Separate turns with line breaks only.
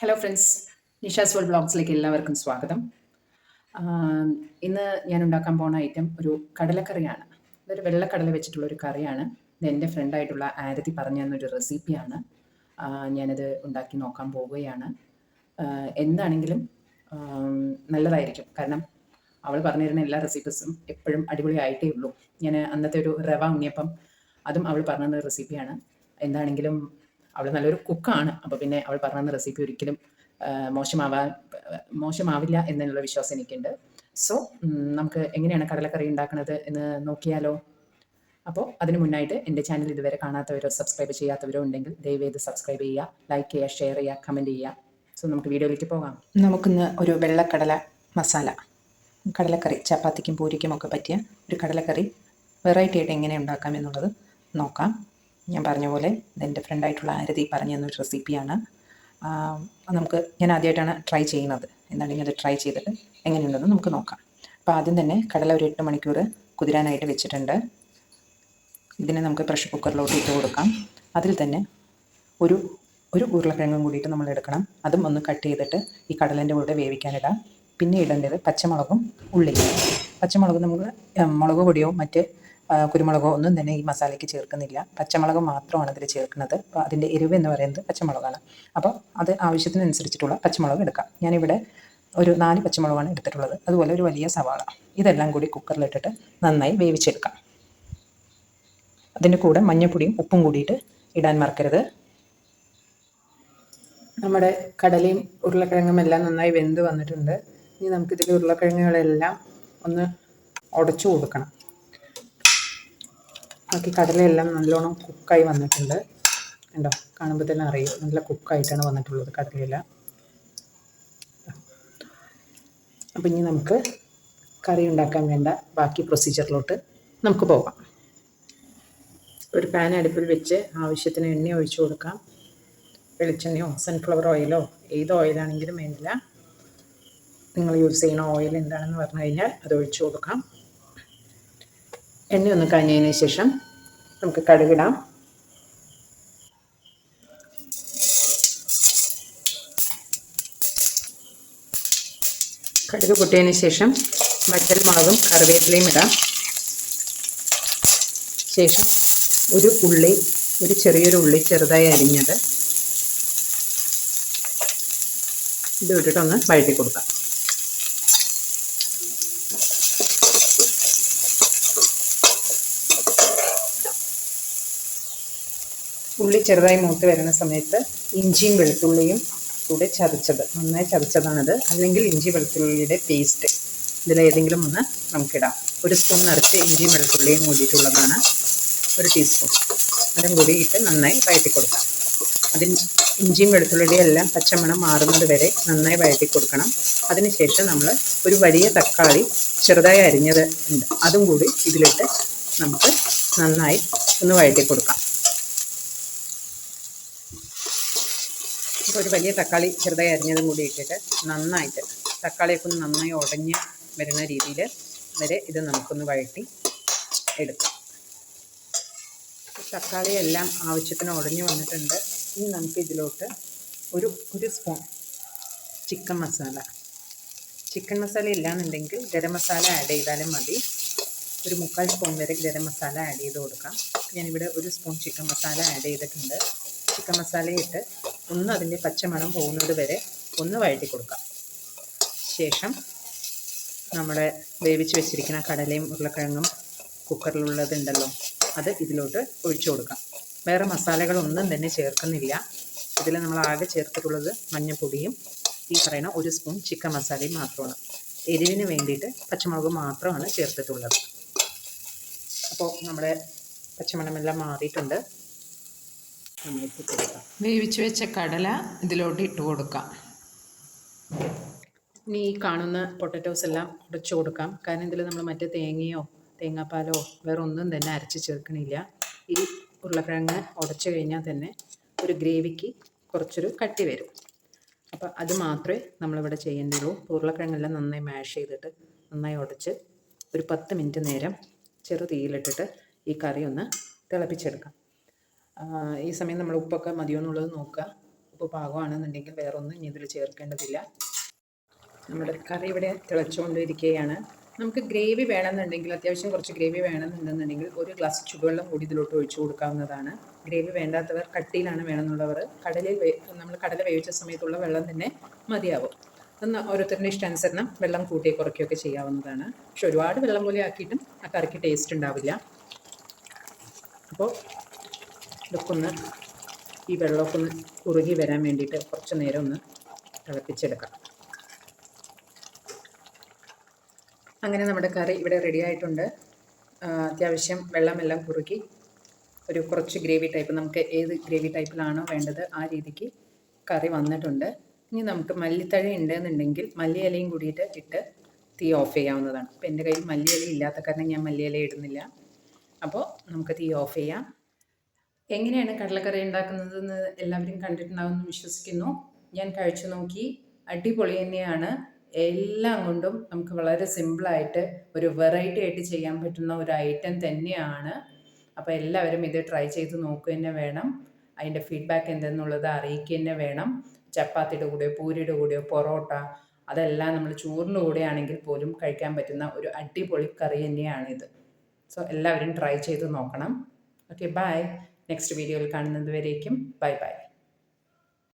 Hello friends Nisha's world ബ്ലോഗ്സിലേക്ക് എല്ലാവർക്കും സ്വാഗതം. ഇന്ന് ഞാൻ ഉണ്ടാക്കാൻ പോകുന്ന ഐറ്റം ഒരു കടലക്കറിയാണ്. ഇതൊരു വെള്ളക്കടല വെച്ചിട്ടുള്ള ഒരു കറിയാണ്. ഇത് എന്റെ ഫ്രണ്ടായിട്ടുള്ള ആരതി പറഞ്ഞു തന്നൊരു റെസിപ്പിയാണ് ഞാനത് ഉണ്ടാക്കി നോക്കാൻ പോവുകയാണ്. എന്താണെങ്കിലും നല്ലതായിരിക്കും. കാരണം അവൾ പറഞ്ഞു തരുന്ന എല്ലാ റെസിപ്പീസും എപ്പോഴും അടിപൊളിയായിട്ടേ ഉള്ളൂ. ഞാൻ അന്നത്തെ ഒരു റവ ഉണ്ണിയപ്പം അതും അവൾ പറഞ്ഞ റെസിപ്പിയാണ് എന്താണെങ്കിലും അവൾ നല്ലൊരു കുക്കാണ്. അപ്പോൾ പിന്നെ അവൾ പറഞ്ഞ റെസിപ്പി ഒരിക്കലും മോശമാവാൻ മോശമാവില്ല എന്നുള്ള വിശ്വാസം എനിക്കുണ്ട്. സോ നമുക്ക് എങ്ങനെയാണ് കടലക്കറി ഉണ്ടാക്കുന്നത് എന്ന് നോക്കിയാലോ? അപ്പോൾ അതിന് മുന്നായിട്ട് എന്റെ ചാനൽ ഇതുവരെ കാണാത്തവരോ സബ്സ്ക്രൈബ് ചെയ്യാത്തവരോ ഉണ്ടെങ്കിൽ ദയവേത് സബ്സ്ക്രൈബ് ചെയ്യുക ലൈക്ക് ചെയ്യുക ഷെയർ ചെയ്യുക കമന്റ് ചെയ്യുക. സോ നമുക്ക് വീഡിയോയിലേക്ക് പോകാം. നമുക്കിന്ന് ഒരു വെള്ളക്കടല മസാല കടലക്കറി ചപ്പാത്തിക്കും പൂരിക്കും ഒക്കെ പറ്റിയ ഒരു കടലക്കറി വെറൈറ്റി ആയിട്ട് എങ്ങനെ ഉണ്ടാക്കാം എന്നുള്ളത് നോക്കാം. ഞാൻ പറഞ്ഞ പോലെ എന്റെ ഫ്രണ്ടായിട്ടുള്ള ആരതി പറഞ്ഞു തന്നൊരു റെസിപ്പിയാണ് നമുക്ക് ഞാൻ ആദ്യമായിട്ടാണ് ട്രൈ ചെയ്യുന്നത്. എന്താണെങ്കിൽ അത് ട്രൈ ചെയ്തിട്ട് എങ്ങനെയുണ്ടെന്ന് നമുക്ക് നോക്കാം. അപ്പോൾ ആദ്യം തന്നെ കടല ഒരു എട്ട് മണിക്കൂർ കുതിരാനായിട്ട് വെച്ചിട്ടുണ്ട്. ഇതിനെ നമുക്ക് പ്രഷർ കുക്കറിലോട്ട് ഇട്ട് കൊടുക്കാം. അതിൽ തന്നെ ഒരു ഒരു ഉരുളക്കിഴങ്ങും കൂടിയിട്ട് നമ്മൾ എടുക്കണം. അതും ഒന്ന് കട്ട് ചെയ്തിട്ട് ഈ കടലിന്റെ കൂടെ വേവിക്കാനിടാം. പിന്നെ ഇടേണ്ടത് പച്ചമുളകും ഉള്ളിയും. പച്ചമുളക് നമുക്ക് മുളക് പൊടിയോ മറ്റ് കുരുമുളകോ ഒന്നും തന്നെ ഈ മസാലയ്ക്ക് ചേർക്കുന്നില്ല. പച്ചമുളക് മാത്രമാണ് ഇതിൽ ചേർക്കുന്നത്. അപ്പോൾ അതിന്റെ എരിവ് എന്ന് പറയുന്നത് പച്ചമുളകാണ്. അപ്പോൾ അത് ആവശ്യത്തിനനുസരിച്ചിട്ടുള്ള പച്ചമുളക് എടുക്കാം. ഞാനിവിടെ ഒരു നാല് പച്ചമുളകാണ് എടുത്തിട്ടുള്ളത്. അതുപോലെ ഒരു വലിയ സവാള. ഇതെല്ലാം കൂടി കുക്കറിലിട്ടിട്ട് നന്നായി വേവിച്ചെടുക്കാം. അതിന്റെ കൂടെ മഞ്ഞൾപ്പൊടിയും ഉപ്പും കൂടിയിട്ട് ഇടാൻ മറക്കരുത്. നമ്മുടെ കടലയും ഉരുളക്കിഴങ്ങും എല്ലാം നന്നായി വെന്ത് വന്നിട്ടുണ്ട്. ഇനി നമുക്കിതിൽ ഉരുളക്കിഴങ്ങുകളെല്ലാം ഒന്ന് ഉടച്ചു കൊടുക്കണം. ബാക്കി കടലയെല്ലാം നല്ലോണം കുക്കായി വന്നിട്ടുണ്ട്. കണ്ടോ? കാണുമ്പോൾ തന്നെ അറിയും. നല്ല കുക്കായിട്ടാണ് വന്നിട്ടുള്ളത് കടലയെല്ലാം അപ്പം ഇനി നമുക്ക് കറി ഉണ്ടാക്കാൻ വേണ്ട ബാക്കി പ്രൊസീജിയറിലോട്ട് നമുക്ക് പോകാം ഒരു പാൻ അടുപ്പിൽ വെച്ച് ആവശ്യത്തിന് എണ്ണ ഒഴിച്ചു കൊടുക്കാം. വെളിച്ചെണ്ണയോ സൺഫ്ലവർ ഓയിലോ ഏത് ഓയിലാണെങ്കിലും വേണ്ടില്ല. നിങ്ങൾ യൂസ് ചെയ്യുന്ന ഓയിൽ എന്താണെന്ന് പറഞ്ഞു കഴിഞ്ഞാൽ അത് ഒഴിച്ചു കൊടുക്കാം. എണ്ണ ഒന്ന് കഴിഞ്ഞതിന് ശേഷം നമുക്ക് കടുകിടാം. കടുക് പൊട്ടിയതിന് ശേഷം വറ്റൽ മുളകും കറിവേപ്പിലയും ഇടാം. ശേഷം ഒരു ഉള്ളി ഒരു ചെറിയൊരു ഉള്ളി ചെറുതായി അരിഞ്ഞത്. ഇത് ഇട്ടിട്ടൊന്ന് വഴറ്റി കൊടുക്കാം. ഉള്ളി ചെറുതായി മൂത്ത് വരുന്ന സമയത്ത് ഇഞ്ചിയും വെളുത്തുള്ളിയും കൂടെ ചതച്ചത്. നന്നായി ചതച്ചതാണത്. അല്ലെങ്കിൽ ഇഞ്ചി വെളുത്തുള്ളിയുടെ പേസ്റ്റ് ഇതിലേതെങ്കിലും ഒന്ന് നമുക്കിടാം. ഒരു സ്പൂൺ നിറച്ച് ഇഞ്ചിയും വെളുത്തുള്ളിയും കൂടിയിട്ടുള്ളതാണ് ഒരു ടീസ്പൂൺ അതും കൂടി ഇട്ട് നന്നായി വഴറ്റി കൊടുക്കാം. അതിന് ഇഞ്ചിയും വെളുത്തുള്ളിയും എല്ലാം പച്ചമണം മാറുന്നത് വരെ നന്നായി വഴറ്റി കൊടുക്കണം. അതിനുശേഷം നമ്മൾ ഒരു വലിയ തക്കാളി ചെറുതായി അരിഞ്ഞത് ഉണ്ട്. അതും കൂടി ഇതിലിട്ട് നമുക്ക് നന്നായി ഒന്ന് വഴറ്റി കൊടുക്കാം. ഇപ്പോൾ ഒരു വലിയ തക്കാളി ചെറുതായി അരിഞ്ഞതും കൂടി ഇട്ടിട്ട് നന്നായിട്ട് തക്കാളിയൊക്കെ ഒന്ന് നന്നായി ഉടഞ്ഞ് വരുന്ന രീതിയിൽ വരെ ഇത് നമുക്കൊന്ന് വഴറ്റി എടുക്കാം. തക്കാളിയെല്ലാം ആവശ്യത്തിന് ഉടഞ്ഞു വന്നിട്ടുണ്ട്. ഇനി നമുക്ക് ഇതിലോട്ട് ഒരു ഒരു spoon chicken masala. Chicken masala ഇല്ലാന്നുണ്ടെങ്കിൽ ഗരം മസാല ആഡ് ചെയ്താലും മതി. ഒരു മുക്കാൽ സ്പൂൺ വരെ ഗരം മസാല ആഡ് ചെയ്ത് കൊടുക്കാം. ഞാനിവിടെ ഒരു സ്പൂൺ ചിക്കൻ മസാല ആഡ് ചെയ്തിട്ടുണ്ട്. ചിക്കൻ മസാലയിട്ട് ഒന്ന് അതിന്റെ പച്ചമണം പോകുന്നത് വരെ ഒന്ന് വഴറ്റി കൊടുക്കാം. ശേഷം നമ്മുടെ വേവിച്ച് വെച്ചിരിക്കുന്ന കടലയും ഉരുളക്കിഴങ്ങും കുക്കറിലുള്ളതുണ്ടല്ലോ അത് ഇതിലോട്ട് ഒഴിച്ചു കൊടുക്കാം. വേറെ മസാലകളൊന്നും തന്നെ ചേർക്കുന്നില്ല. ഇതിൽ നമ്മൾ ആകെ ചേർത്തിട്ടുള്ളത് മഞ്ഞൾപ്പൊടിയും ഈ പറയുന്ന ഒരു സ്പൂൺ ചിക്കൻ മസാലയും മാത്രമാണ്. എരിവിന് വേണ്ടിയിട്ട് പച്ചമുളക് മാത്രമാണ് ചേർത്തിട്ടുള്ളത്. അപ്പോൾ നമ്മുടെ പച്ചമണമെല്ലാം മാറിയിട്ടുണ്ട്. നമ്മൾക്ക് കൊടുക്കാം.
വേവിച്ച് വെച്ച കടല ഇതിലോട്ട് ഇട്ട് കൊടുക്കാം.
ഇനി ഈ കാണുന്ന പൊട്ടറ്റോസ് എല്ലാം ഉടച്ചു കൊടുക്കാം. കാരണം ഇതിൽ നമ്മൾ മറ്റേ തേങ്ങയോ തേങ്ങാപ്പാലോ വേറെ ഒന്നും തന്നെ അരച്ച് ചേർക്കണില്ല. ഈ ഉരുളക്കിഴങ്ങ് ഉടച്ചു കഴിഞ്ഞാൽ തന്നെ ഒരു ഗ്രേവിക്ക് കുറച്ചൊരു കട്ടി വരും. അപ്പോൾ അത് മാത്രമേ നമ്മളിവിടെ ചെയ്യേണ്ടുള്ളൂ ഉരുളക്കിഴങ്ങെല്ലാം നന്നായി മാഷ് ചെയ്തിട്ട് നന്നായി ഉടച്ച് ഒരു പത്ത് മിനിറ്റ് നേരം ചെറു തീയിലിട്ടിട്ട് ഈ കറി ഒന്ന് തിളപ്പിച്ചെടുക്കാം. ഈ സമയം നമ്മൾ ഉപ്പൊക്കെ മതിയോ എന്നുള്ളത് നോക്കുക. ഉപ്പ് പാകമാണെന്നുണ്ടെങ്കിൽ വേറെ ഒന്നും ഇനി ഇതിൽ ചേർക്കേണ്ടതില്ല. നമ്മുടെ കറി ഇവിടെ തിളച്ചുകൊണ്ടിരിക്കുകയാണ്. നമുക്ക് ഗ്രേവി വേണമെന്നുണ്ടെങ്കിൽ അത്യാവശ്യം കുറച്ച് ഗ്രേവി വേണമെന്നുണ്ടെന്നുണ്ടെങ്കിൽ ഒരു ഗ്ലാസ് ചുടുവെള്ളം കൂടി ഇതിലോട്ട് ഒഴിച്ചു കൊടുക്കാവുന്നതാണ്. ഗ്രേവി വേണ്ടാത്തവർ കട്ടിയിലാണ് വേണമെന്നുള്ളവർ കടലിൽ നമ്മൾ കടല വേവിച്ച സമയത്തുള്ള വെള്ളം തന്നെ മതിയാവും. അന്ന് ഓരോരുത്തരുടെ ഇഷ്ടാനുസരണം വെള്ളം കൂട്ടി കുറയ്ക്കുകയൊക്കെ ചെയ്യാവുന്നതാണ്. പക്ഷെ ഒരുപാട് വെള്ളം പോലെ ആക്കിയിട്ടും ആ കറിക്ക് ടേസ്റ്റ് ഉണ്ടാവില്ല. അപ്പോൾ ഇതൊക്കെ ഈ വെള്ളമൊക്കെ ഒന്ന് ഉറുകി വരാൻ വേണ്ടിയിട്ട് കുറച്ച് നേരം ഒന്ന് തിളപ്പിച്ചെടുക്കാം. അങ്ങനെ നമ്മുടെ കറി ഇവിടെ റെഡി ആയിട്ടുണ്ട്. അത്യാവശ്യം വെള്ളമെല്ലാം കുറുക്കി ഒരു കുറച്ച് ഗ്രേവി ടൈപ്പ് നമുക്ക് ഏത് ഗ്രേവി ടൈപ്പിലാണോ വേണ്ടത് ആ രീതിക്ക് കറി വന്നിട്ടുണ്ട്. ഇനി നമുക്ക് മല്ലിത്തഴ ഉണ്ടെന്നുണ്ടെങ്കിൽ മല്ലിയിലയും കൂടിയിട്ട് ഇട്ട് തീ ഓഫ് ചെയ്യാവുന്നതാണ്. അപ്പോൾ എന്റെ കയ്യിൽ മല്ലിയില ഇല്ലാത്ത കാരണം ഞാൻ മല്ലിയില ഇടുന്നില്ല. അപ്പോൾ നമുക്ക് തീ ഓഫ് ചെയ്യാം. എങ്ങനെയാണ് കടലക്കറി ഉണ്ടാക്കുന്നതെന്ന് എല്ലാവരും കണ്ടിട്ടുണ്ടാവും എന്ന് വിശ്വസിക്കുന്നു. ഞാൻ കഴിച്ചു നോക്കി. അടിപൊളി തന്നെയാണ്. എല്ലാം കൊണ്ടും നമുക്ക് വളരെ സിമ്പിളായിട്ട് ഒരു വെറൈറ്റി ആയിട്ട് ചെയ്യാൻ പറ്റുന്ന ഒരു ഐറ്റം തന്നെയാണ്. അപ്പോൾ എല്ലാവരും ഇത് ട്രൈ ചെയ്ത് നോക്കുക തന്നെ വേണം. അതിന്റെ ഫീഡ്ബാക്ക് എന്തെന്നുള്ളത് അറിയിക്കുക തന്നെ വേണം. ചപ്പാത്തിയുടെ കൂടെയോ പൂരിയുടെ കൂടെയോ പൊറോട്ട അതെല്ലാം നമ്മൾ ചോറിന്റെ കൂടെ ആണെങ്കിൽ പോലും കഴിക്കാൻ പറ്റുന്ന ഒരു അടിപൊളി കറി തന്നെയാണിത്. സോ എല്ലാവരും ട്രൈ ചെയ്ത് നോക്കണം. ഓക്കെ ബൈ നെക്സ്റ്റ് വീഡിയോയിൽ കാണുന്നത് വരേക്കും. Bye bye.